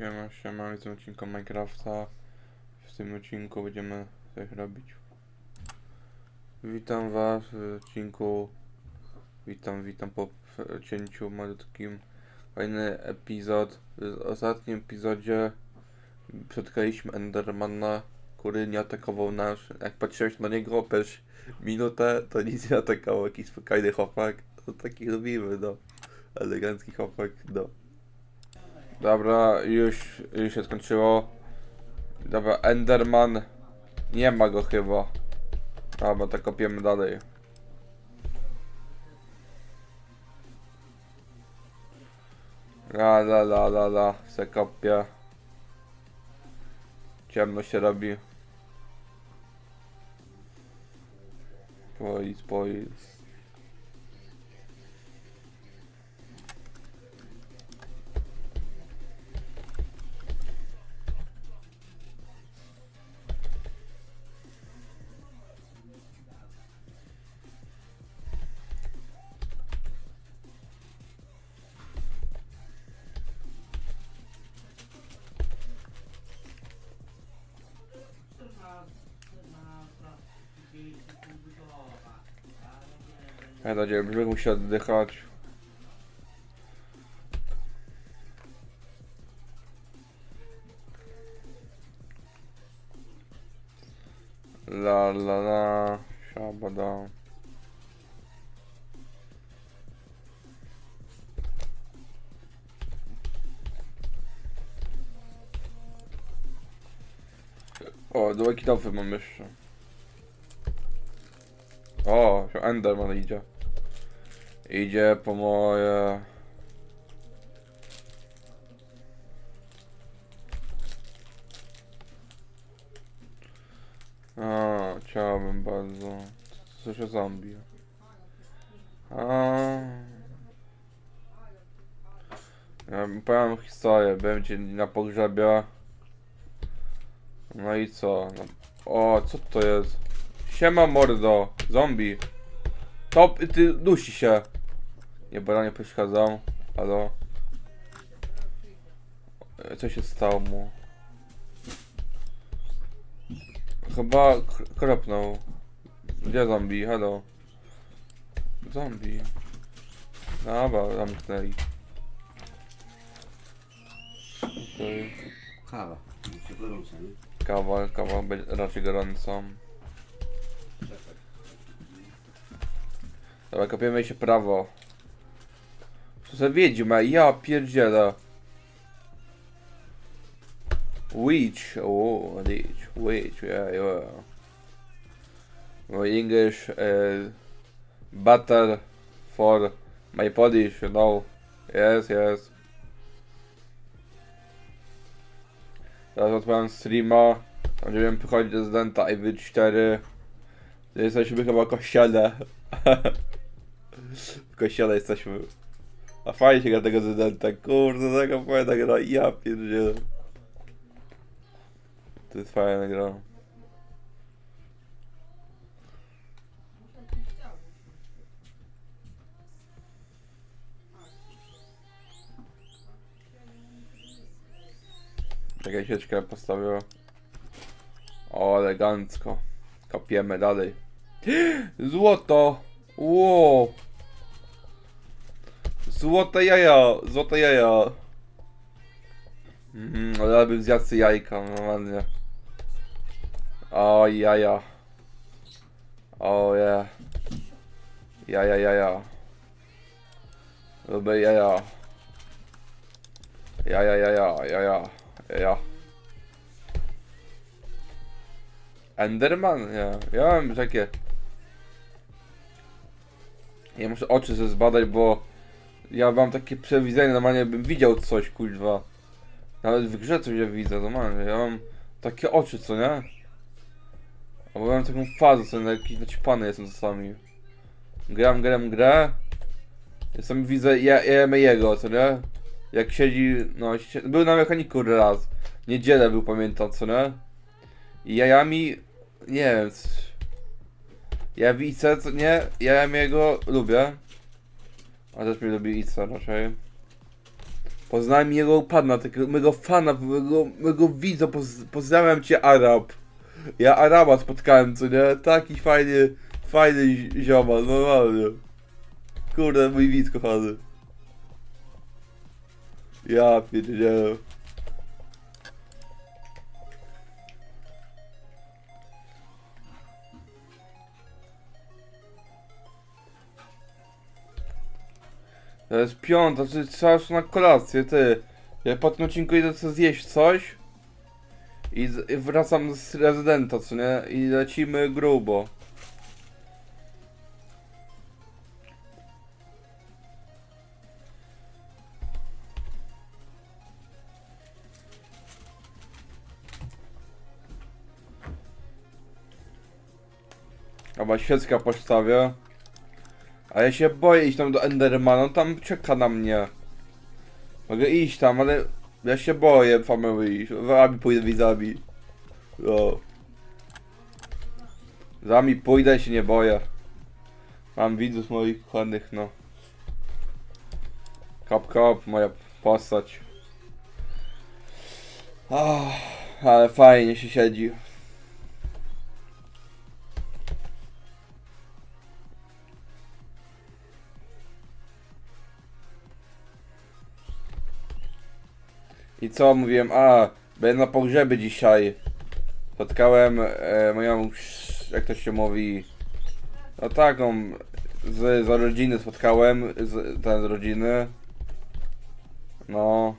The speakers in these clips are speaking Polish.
Siema, siema, w tym odcinku Minecrafta. W tym odcinku będziemy coś robić. Witam was w odcinku. Witam, witam po cięciu malutkim. Fajny epizod. W ostatnim epizodzie spotkaliśmy Endermana, który nie atakował nas. Jak patrzyłeś na niego przez minutę, to nic nie atakował. Jakiś spokojny chłopak. To taki lubimy, no. Elegancki chłopak, no. Dobra, już, już się skończyło. Dobra, Enderman. Nie ma go chyba. Dobra, to kopiemy dalej. La la la la la, se kopię. Ciemno się robi. Pois, pois. Ja na dzień brzeg musi oddychać. La la la, shabada. O, dwa kitofy mam jeszcze. O, się Enderman idzie. Idzie po moje... A, chciałbym bardzo. Słyszę zombie. A. Ja powiem historię, będzie na pogrzebie. No i co? No. O, co to jest? Siema mordo, zombie. Top, ty dusi się. Nie, bo ja nie przeszkadzam. Halo. E, Co się stało mu? Chyba kropnął. Gdzie zombie? Halo. Zombie. Dobra, zamknęli. Okej. Kawa. Gorąca, nie? Kawa, kawa będzie raczej gorącą. Dobra, kopiemy się prawo. Co za wiedźma, ja pierdzielę. Witch, oh, witch, witch, yeah, yeah. My English is better for my Polish, you know. Yes, yes. Teraz odpalam streama. Będziemy przychodzić do Zdenta i wy 4. Jesteśmy chyba kościele. w kościele jesteśmy. A fajnie się gra tego Zdenta. Kurde, taka fajna gra. Ja pierdzielę. To jest fajna gra. Czekaj, sieczkę postawię. O, elegancko. Kopiemy dalej. Złoto! Ło! Złote jaja! Złote jaja! Mhm, ale bym zjadł jajka, normalnie. O, jaja. O, ja. Jaja, jaja. Lubię jaja. Jaja, jaja, jaja. Ja. Enderman? Nie. Ja mam takie. Ja muszę oczy sobie zbadać, bo ja mam takie przewidzenie, normalnie bym widział coś, kuźwa. Nawet w grze coś ja widzę, normalnie. Ja mam takie oczy, co nie? Albo mam taką fazę, co nie, jakiś naćpany jestem czasami. Gram, gram, grę. Czasami widzę ja, ja jego, co nie? Jak siedzi, no, sie- był na mechaniku raz. Niedzielę był, pamiętam, co nie? I jajami, nie wiem. Ja widzę, co nie? Ja jego lubię. A też mnie lubi Ica raczej. Poznałem jego pana, takiego mego fana, mego, mego widza, poz, pozdrawiam cię Arab. Ja Araba spotkałem, co nie? Taki fajny, fajny zi- ziomal, normalnie. Kurde, mój widz kochany. Ja pierdzielę. To jest piąta, czy trzeba już na kolację, ty. Ja po tym odcinku idę sobie zjeść coś. I, I wracam z rezydenta, co nie? I lecimy grubo. Chyba świecka postawię. A ja się boję iść tam do Endermana, on tam czeka na mnie. Mogę iść tam, ale ja się boję family iść. Wami pójdę widzami. No. Za wami pójdę się nie boję. Mam widzów moich kochanych, no. Kap kap, moja postać. Ah, ale fajnie się siedzi. I co mówiłem? A, będę na pogrzebie dzisiaj. Spotkałem e, moją, jak to się mówi, no taką, z, z rodziny spotkałem, z, ten z rodziny. No.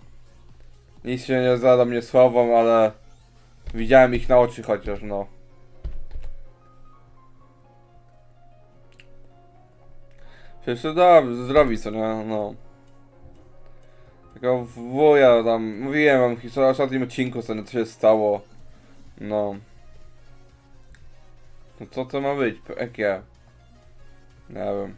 Nic się nie zada mnie słowom, ale widziałem ich na oczy chociaż, no. Wszyscy dobrze, zdrowi co nie, no. Tylko wuja tam, mówiłem wam o ostatnim odcinku, co się stało. No. No co to ma być? Jakie? Nie wiem.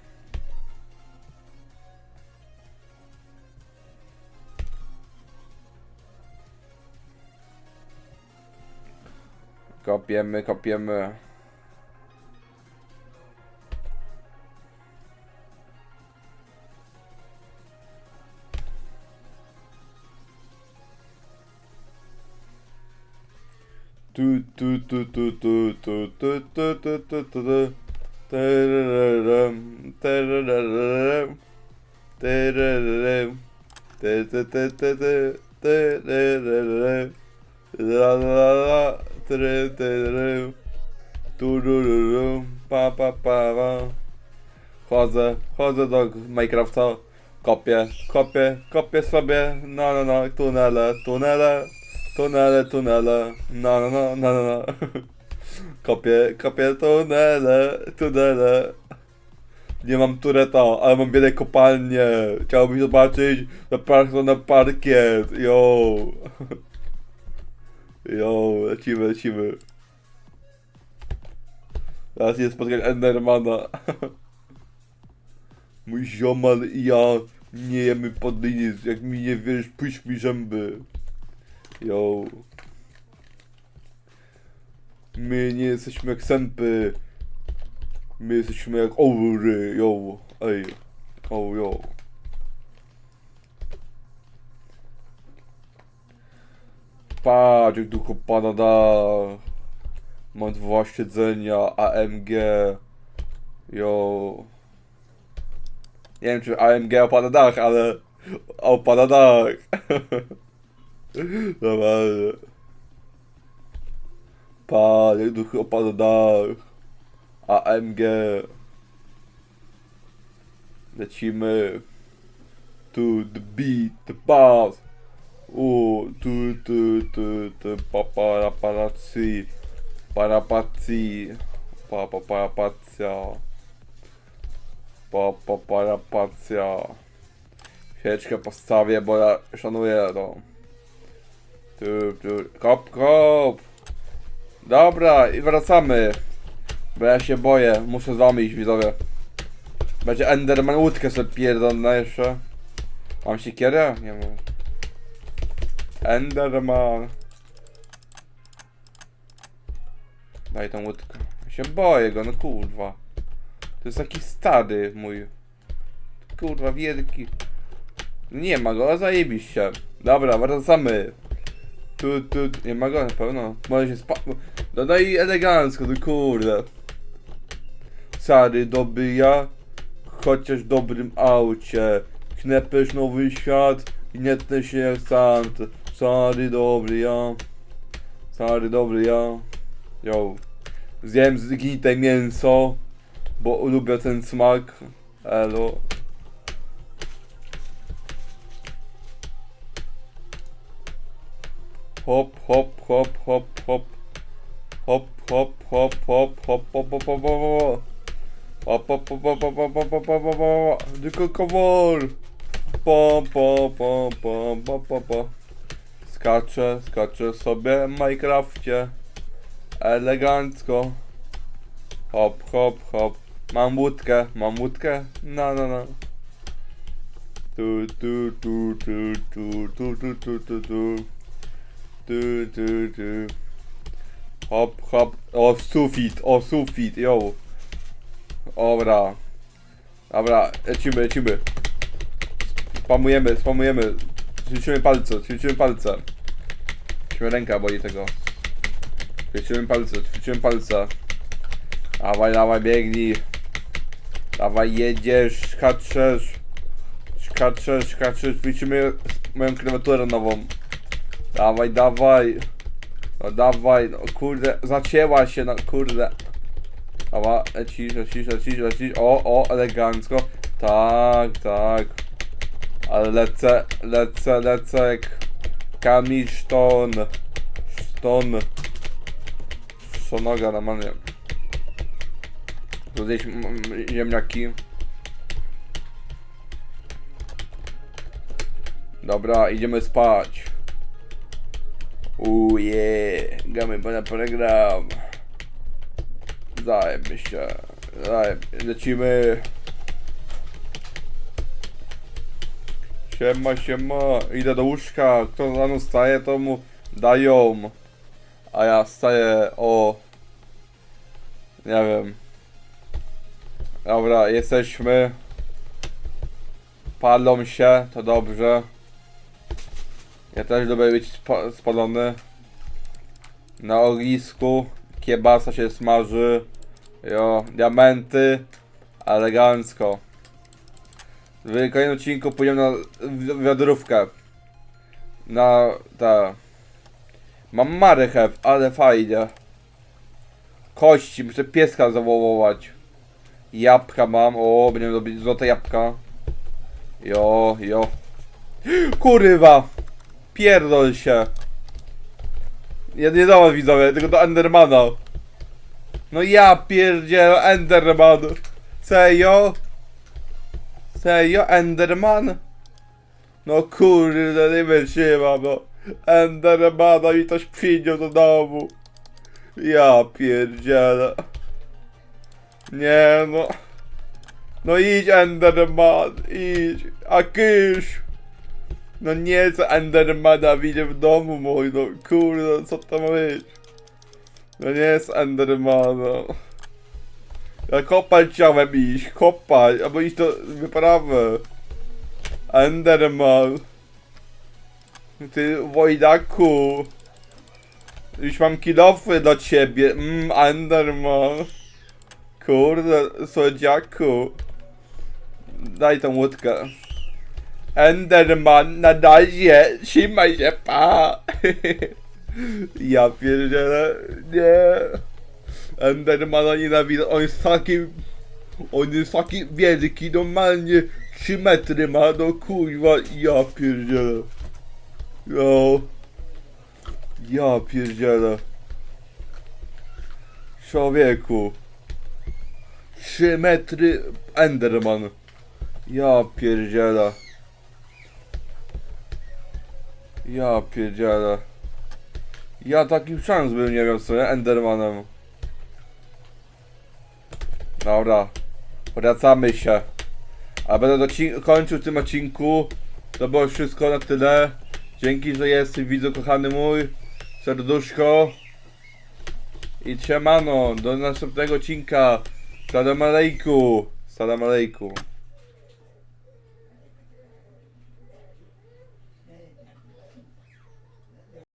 Kopiemy, kopiemy. Tu tu tu tu tu tu tu tu tu tu tu tu Tarararam, tarararam, tarararam, ta- ta- ta- ta- ta- tarararam, la la la, tara- tararam, turururum, pa pa pa pa. Chodzę, chodzę do Minecrafta, kopię, kopię, kopię sobie, no no no, tunele, tunele, tunele, tunele, no no, no no no. Kopię, kopię tunele, tunele. Nie mam tureta, ale mam biedne kopalnie. Chciałbym zobaczyć zapraszam na parkiet. Yo. Yo, lecimy, lecimy. Teraz jest spotkać Endermana. Mój ziomal i ja nie jemy podlinic. Jak mi nie wierzysz, puść mi zęby. Yo. My nie jesteśmy jak sępy. My jesteśmy jak owry, yo. Ej. O, yo. Patrz, jak duchu pada dach. Mam dwa siedzenia, AMG. Yo. Nie wiem, czy AMG opada dach, ale opada dach. Normalnie. Panie, duch opadł. AMG. Lecimy. To the beat, the bass. O, tu, tu, tu, tu, pa, para, paraci. Parapaci. Pa, pa, parapacja. Pa, pa, parapacja. Świeczkę postawię, bo ja szanuję to. Tu, tu, kop, kop. Dobra, i wracamy. Bo ja się boję, muszę z wami iść widzowie. Będzie Enderman łódkę sobie pierdolna jeszcze. Mam siekierę? Nie mam. Enderman. Daj tą łódkę. Ja się boję go, no kurwa. To jest taki stary mój. Kurwa, wielki. Nie ma go, a zajebiście. Dobra, wracamy. Tu, tu, nie ma go na pewno. Może się spa... No, no i elegancko, no kurde. Stary, dobry ja, chociaż w dobrym aucie. Knepesz nowy świat i nie tnę się jak sant. Stary, dobry ja. Stary, dobry ja. Yo. Zjem zgnite mięso, bo lubię ten smak. Elo. Hop, hop, hop, hop, hop. Hop, hop, hop, hop, hop, hop, hop, hop, hop. Hop, hop, hop, hop, hop, hop, hop, hop, hop, hop. Tylko kowal. Po, po, po, po, po, po, po. Skaczę, skaczę sobie w Minecrafcie. Elegancko. Hop, hop, hop. Mam łódkę, mam łódkę? No, no, no. Tu, tu, tu, tu, tu, tu, tu, tu, tu, tu. Tu, tu, tu. Hop, hop. O, sufit, o, sufit, yo. Dobra. Dobra, lecimy, lecimy. Spamujemy, spamujemy. Ćwiczymy palce, ćwiczymy palce. Ćwiczymy ręka boli tego. Ćwiczymy palce, ćwiczymy palce. Dawaj, dawaj, biegnij. Dawaj, jedziesz, skaczesz. Skaczesz, skaczesz, ćwiczymy moją klawiaturę nową. Dawaj, dawaj. No dawaj, no kurde, zacięła się, no kurde. Dobra, lecisz, lecisz, lecisz, lecisz. O, o, elegancko. Tak, tak. Ale lecę, lecę, lecę jak Kamil Szton. Szton. Szonoga normalnie. Tu gdzieś ziemniaki. Dobra, idziemy spać. Uje, gramy pana program. Zajebmy się. Zajeb... Lecimy. Siema, siema. Idę do łóżka. Kto rano staje, to mu dają. A ja staję o... Nie wiem. Dobra, jesteśmy. Palą się, to dobrze. Ja też lubię być spa spalony. Na ognisku. Kiebasa się smaży. Jo, diamenty. Elegancko. W kolejnym odcinku pójdziemy na wi- wiadrówkę. Na ta. Mam marychew, ale fajnie. Kości, muszę pieska zawołać. Jabłka mam, o, będziemy robić złote jabłka. Jo, jo. Kurwa! Pierdol się. Ja nie was widzowie, tylko do Endermana. No ja pierdzielę Enderman. Serio? Serio? Enderman? No kurde, nie wytrzymam no. Endermana mi ktoś przyjdzie do domu. Ja pierdzielę. Nie no. No idź Enderman, idź. A kysz. No nie co Endermana widzę w domu mój, no kurde, co to ma być? No nie jest Enderman, no. Ja kopać chciałem iść, kopać, albo iść do wyprawy. Enderman. Ty wojdaku. Już mam kilofy do ciebie, mmm, Enderman. Kurde, słodziaku. Daj tą łódkę. Enderman na razie, trzymaj się, pa! ja pierdzielę, nie. Endermana nienawidzę, on jest taki... On jest taki wielki, normalnie 3 metry ma, no kurwa, ja pierdzielę. Jo. Ja pierdzielę. Człowieku. 3 metry Enderman. Ja pierdzielę. Ja pierdzielę. Ja taki szans bym nie miał co nie? Endermanem. Dobra. Wracamy się. A będę kończył tym odcinku. To było wszystko na tyle. Dzięki, że jesteś widzu kochany mój. Serduszko. I trzemano. Do następnego odcinka. Salam alejku. Salam alejku.